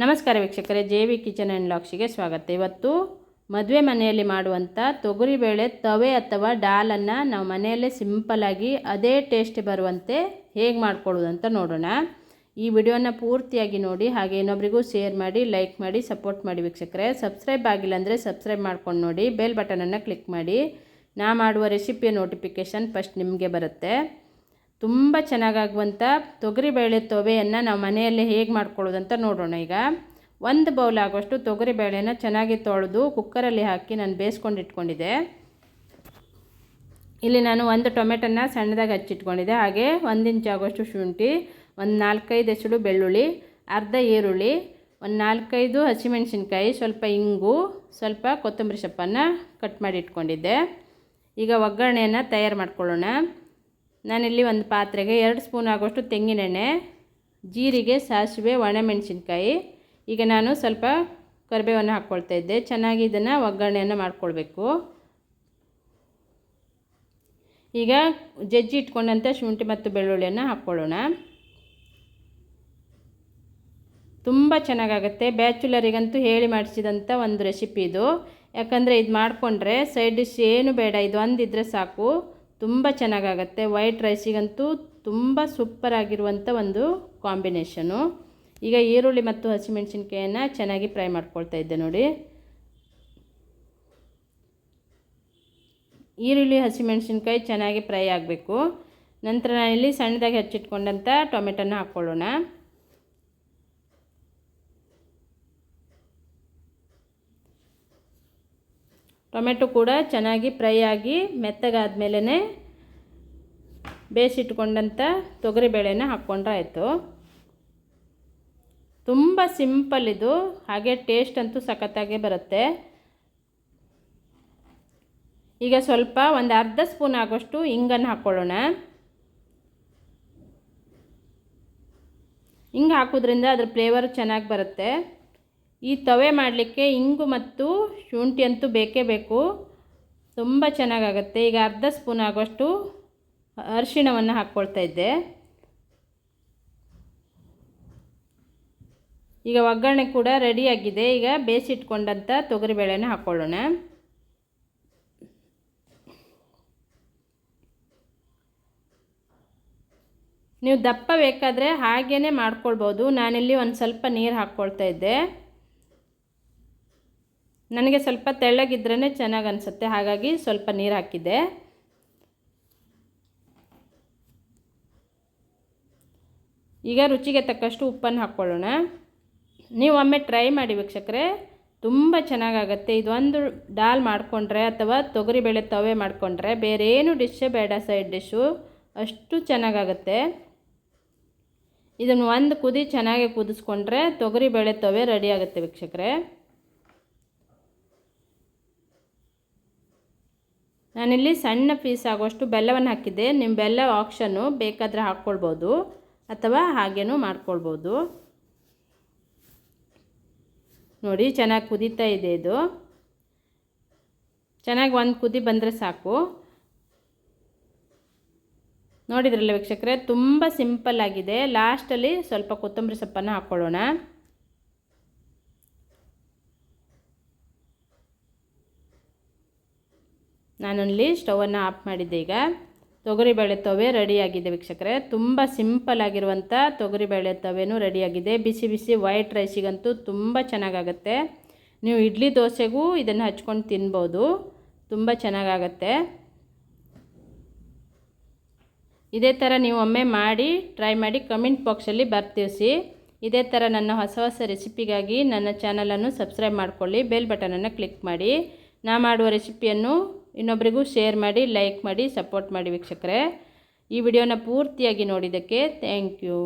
ನಮಸ್ಕಾರ ವೀಕ್ಷಕರೇ, J V kitchen and ಲಾಕ್ಸಿಗೆ ಸ್ವಾಗತ. ಇವತ್ತು ಮದುವೆ ಮನೆಯಲ್ಲಿ ಮಾಡುವಂಥ ತೊಗರಿಬೇಳೆ ತವೆ ಅಥವಾ ಡಾಲನ್ನು ನಾವು ಮನೆಯಲ್ಲೇ ಸಿಂಪಲಾಗಿ ಅದೇ ಟೇಸ್ಟ್ ಬರುವಂತೆ ಹೇಗೆ ಮಾಡ್ಕೊಳ್ಳೋದು ಅಂತ ನೋಡೋಣ. ಈ ವಿಡಿಯೋನ ಪೂರ್ತಿಯಾಗಿ ನೋಡಿ, ಹಾಗೆ ಇನ್ನೊಬ್ರಿಗೂ ಶೇರ್ ಮಾಡಿ, ಲೈಕ್ ಮಾಡಿ, ಸಪೋರ್ಟ್ ಮಾಡಿ ವೀಕ್ಷಕರೇ. ಸಬ್ಸ್ಕ್ರೈಬ್ ಆಗಿಲ್ಲ ಅಂದರೆ ಸಬ್ಸ್ಕ್ರೈಬ್ ಮಾಡ್ಕೊಂಡು ನೋಡಿ, ಬೆಲ್ ಬಟನನ್ನು ಕ್ಲಿಕ್ ಮಾಡಿ. ನಾ ಮಾಡುವ ರೆಸಿಪಿಯ ನೋಟಿಫಿಕೇಷನ್ ಫಸ್ಟ್ ನಿಮಗೆ ಬರುತ್ತೆ. ತುಂಬ ಚೆನ್ನಾಗಾಗುವಂಥ ತೊಗರಿಬೇಳೆ ತೊವೆಯನ್ನು ನಾವು ಮನೆಯಲ್ಲೇ ಹೇಗೆ ಮಾಡ್ಕೊಳ್ಳೋದು ಅಂತ ನೋಡೋಣ ಈಗ. ಒಂದು ಬೌಲ್ ಆಗುವಷ್ಟು ತೊಗರಿಬೇಳೆನ ಚೆನ್ನಾಗಿ ತೊಳೆದು ಕುಕ್ಕರಲ್ಲಿ ಹಾಕಿ ನಾನು ಬೇಯಿಸ್ಕೊಂಡು ಇಟ್ಕೊಂಡಿದ್ದೆ. ಇಲ್ಲಿ ನಾನು ಒಂದು ಟೊಮೆಟೊನ ಸಣ್ಣದಾಗಿ ಹಚ್ಚಿಟ್ಕೊಂಡಿದ್ದೆ. ಹಾಗೆ ಒಂದು ಇಂಚ್ ಆಗುವಷ್ಟು ಶುಂಠಿ, ಒಂದು ನಾಲ್ಕೈದು ಹೆಸಳು ಬೆಳ್ಳುಳ್ಳಿ, ಅರ್ಧ ಈರುಳ್ಳಿ, ಒಂದು ನಾಲ್ಕೈದು ಹಸಿಮೆಣಸಿನ್ಕಾಯಿ, ಸ್ವಲ್ಪ ಇಂಗು, ಸ್ವಲ್ಪ ಕೊತ್ತಂಬರಿ ಸೊಪ್ಪನ್ನು ಕಟ್ ಮಾಡಿ ಇಟ್ಕೊಂಡಿದ್ದೆ. ಈಗ ಒಗ್ಗರಣೆಯನ್ನು ತಯಾರು ಮಾಡ್ಕೊಳ್ಳೋಣ. ನಾನಿಲ್ಲಿ ಒಂದು ಪಾತ್ರೆಗೆ ಎರಡು ಸ್ಪೂನ್ ಆಗೋಷ್ಟು ತೆಂಗಿನೆಣ್ಣೆ, ಜೀರಿಗೆ, ಸಾಸಿವೆ, ಒಣಮೆಣಸಿನ್ಕಾಯಿ. ಈಗ ನಾನು ಸ್ವಲ್ಪ ಕರಿಬೇವನ್ನು ಹಾಕ್ಕೊಳ್ತಾ ಇದ್ದೆ. ಚೆನ್ನಾಗಿ ಇದನ್ನು ಒಗ್ಗರಣೆಯನ್ನು ಮಾಡ್ಕೊಳ್ಬೇಕು. ಈಗ ಜಜ್ಜಿ ಇಟ್ಕೊಂಡಂಥ ಶುಂಠಿ ಮತ್ತು ಬೆಳ್ಳುಳ್ಳಿಯನ್ನು ಹಾಕ್ಕೊಳ್ಳೋಣ. ತುಂಬ ಚೆನ್ನಾಗಾಗುತ್ತೆ. ಬ್ಯಾಚುಲರಿಗಂತೂ ಹೇಳಿ ಮಾಡಿಸಿದಂಥ ಒಂದು ರೆಸಿಪಿ ಇದು. ಯಾಕಂದರೆ ಇದು ಮಾಡಿಕೊಂಡ್ರೆ ಸೈಡ್ ಡಿಶ್ ಏನು ಬೇಡ. ಇದು ಒಂದಿದ್ರೆ ಸಾಕು. ತುಂಬ ಚೆನ್ನಾಗಾಗತ್ತೆ. ವೈಟ್ ರೈಸಿಗಂತೂ ತುಂಬ ಸೂಪರಾಗಿರುವಂಥ ಒಂದು ಕಾಂಬಿನೇಷನು ಈಗ ಈರುಳ್ಳಿ ಮತ್ತು ಹಸಿಮೆಣಸಿನ್ಕಾಯನ್ನು ಚೆನ್ನಾಗಿ ಫ್ರೈ ಮಾಡ್ಕೊಳ್ತಾ ಇದ್ದೆ ನೋಡಿ. ಈರುಳ್ಳಿ, ಹಸಿಮೆಣಸಿನ್ಕಾಯಿ ಚೆನ್ನಾಗಿ ಫ್ರೈ ಆಗಬೇಕು. ನಂತರ ನಾನಿಲ್ಲಿ ಸಣ್ಣದಾಗಿ ಹಚ್ಚಿಟ್ಕೊಂಡಂಥ ಟೊಮೆಟೊನ ಹಾಕ್ಕೊಳ್ಳೋಣ. ಟೊಮೆಟೊ ಕೂಡ ಚೆನ್ನಾಗಿ ಫ್ರೈ ಆಗಿ ಮೆತ್ತಗಾದ್ಮೇಲೆ ಬೇಯಿಸಿಟ್ಕೊಂಡಂಥ ತೊಗರಿಬೇಳೆನ ಹಾಕ್ಕೊಂಡ್ರೆ ಆಯಿತು ತುಂಬ ಸಿಂಪಲ್ ಇದು, ಹಾಗೆ ಟೇಸ್ಟ್ ಅಂತೂ ಸಖತ್ತಾಗೇ ಬರುತ್ತೆ. ಈಗ ಸ್ವಲ್ಪ ಒಂದು ಅರ್ಧ ಸ್ಪೂನ್ ಆಗೋಷ್ಟು ಹಿಂಗನ್ನು ಹಾಕ್ಕೊಳ್ಳೋಣ. ಹಿಂಗೆ ಹಾಕೋದ್ರಿಂದ ಅದ್ರ ಫ್ಲೇವರ್ ಚೆನ್ನಾಗಿ ಬರುತ್ತೆ. ಈ ತವೆ ಮಾಡಲಿಕ್ಕೆ ಇಂಗು ಮತ್ತು ಶುಂಠಿ ಅಂತೂ ಬೇಕೇ ಬೇಕು. ತುಂಬ ಚೆನ್ನಾಗಾಗುತ್ತೆ. ಈಗ ಅರ್ಧ ಸ್ಪೂನ್ ಆಗೋಷ್ಟು ಅರಿಶಿಣವನ್ನು ಹಾಕ್ಕೊಳ್ತಾ ಇದ್ದೆ. ಈಗ ಒಗ್ಗರಣೆ ಕೂಡ ರೆಡಿಯಾಗಿದೆ ಈಗ ಬೇಯಿಸಿಟ್ಕೊಂಡಂಥ ತೊಗರಿಬೇಳೆನ ಹಾಕ್ಕೊಳ್ಳೋಣ. ನೀವು ದಪ್ಪ ಬೇಕಾದರೆ ಹಾಗೇ ಮಾಡ್ಕೊಳ್ಬೋದು. ನಾನಿಲ್ಲಿ ಒಂದು ಸ್ವಲ್ಪ ನೀರು ಹಾಕ್ಕೊಳ್ತಾ ಇದ್ದೆ. ನನಗೆ ಸ್ವಲ್ಪ ತೆಳ್ಳಗಿದ್ರೇ ಚೆನ್ನಾಗಿ ಅನಿಸುತ್ತೆ, ಹಾಗಾಗಿ ಸ್ವಲ್ಪ ನೀರು ಹಾಕಿದ್ದೆ. ಈಗ ರುಚಿಗೆ ತಕ್ಕಷ್ಟು ಉಪ್ಪನ್ನು ಹಾಕ್ಕೊಳ್ಳೋಣ. ನೀವು ಒಮ್ಮೆ ಟ್ರೈ ಮಾಡಿ ವೀಕ್ಷಕರೇ, ತುಂಬ ಚೆನ್ನಾಗಾಗತ್ತೆ. ಇದೊಂದು ಡಾಲ್ ಮಾಡಿಕೊಂಡ್ರೆ ಅಥವಾ ತೊಗರಿಬೇಳೆ ತವೆ ಮಾಡಿಕೊಂಡ್ರೆ ಬೇರೆ ಏನು ಡಿಶ್ಶೇ ಬೇಡ ಸೈಡ್ ಡಿಶ್ಶು, ಅಷ್ಟು ಚೆನ್ನಾಗಾಗತ್ತೆ. ಇದನ್ನು ಒಂದು ಕುದಿ ಚೆನ್ನಾಗಿ ಕುದಿಸ್ಕೊಂಡ್ರೆ ತೊಗರಿಬೇಳೆ ತವೆ ರೆಡಿ ಆಗುತ್ತೆ ವೀಕ್ಷಕರೇ. ನಾನಿಲ್ಲಿ ಸಣ್ಣ ಪೀಸ್ ಆಗುವಷ್ಟು ಬೆಲ್ಲವನ್ನು ಹಾಕಿದ್ದೆ. ನಿಮ್ಮ ಬೆಲ್ಲ ಆಪ್ಷನ್ನು ಬೇಕಾದರೆ ಹಾಕ್ಕೊಳ್ಬೋದು. ಅಥವಾ ಹಾಗೇನೂ ಮಾಡ್ಕೊಳ್ಬೋದು. ನೋಡಿ, ಚೆನ್ನಾಗಿ ಕುದೀತಾ ಇದೆ ಇದು. ಚೆನ್ನಾಗಿ ಒಂದು ಕುದಿ ಬಂದರೆ ಸಾಕು. ನೋಡಿದ್ರಲ್ಲ ವೀಕ್ಷಕರೇ, ತುಂಬ ಸಿಂಪಲ್ ಆಗಿದೆ. ಲಾಸ್ಟಲ್ಲಿ ಸ್ವಲ್ಪ ಕೊತ್ತಂಬರಿ ಸೊಪ್ಪನ್ನು ಹಾಕ್ಕೊಳ್ಳೋಣ. ನಾನಲ್ಲಿ ಸ್ಟವನ್ನು ಆಫ್ ಮಾಡಿದ್ದೆ ಈಗ. ತೊಗರಿಬೇಳೆ ತವೆ ರೆಡಿಯಾಗಿದೆ ವೀಕ್ಷಕರೇ. ತುಂಬ ಸಿಂಪಲ್ ಆಗಿರುವಂಥ ತೊಗರಿಬೇಳೆ ತವೆನೂ ರೆಡಿಯಾಗಿದೆ ಬಿಸಿ ಬಿಸಿ ವೈಟ್ ರೈಸಿಗಂತೂ ತುಂಬ ಚೆನ್ನಾಗಾಗತ್ತೆ. ನೀವು ಇಡ್ಲಿ ದೋಸೆಗೂ ಇದನ್ನು ಹಚ್ಕೊಂಡು ತಿನ್ಬೋದು. ತುಂಬ ಚೆನ್ನಾಗಾಗತ್ತೆ. ಇದೇ ಥರ ನೀವು ಒಮ್ಮೆ ಮಾಡಿ ಟ್ರೈ ಮಾಡಿ ಕಮೆಂಟ್ ಬಾಕ್ಸಲ್ಲಿ ಬರ್ತಿಸಿ ಇದೇ ಥರ ನನ್ನ ಹೊಸ ಹೊಸ ರೆಸಿಪಿಗಾಗಿ ನನ್ನ ಚಾನಲನ್ನು ಸಬ್ಸ್ಕ್ರೈಬ್ ಮಾಡಿಕೊಳ್ಳಿ ಬೆಲ್ ಬಟನನ್ನು ಕ್ಲಿಕ್ ಮಾಡಿ. ನಾ ಮಾಡುವ ರೆಸಿಪಿಯನ್ನು ಇನ್ನೊಬ್ಬರಿಗೂ ಶೇರ್ ಮಾಡಿ ಲೈಕ್ ಮಾಡಿ ಸಪೋರ್ಟ್ ಮಾಡಿ ವೀಕ್ಷಕರೇ. ಈ ವಿಡಿಯೋನ ಪೂರ್ತಿಯಾಗಿ ನೋಡಿದ್ದಕ್ಕೆ ಥ್ಯಾಂಕ್ ಯು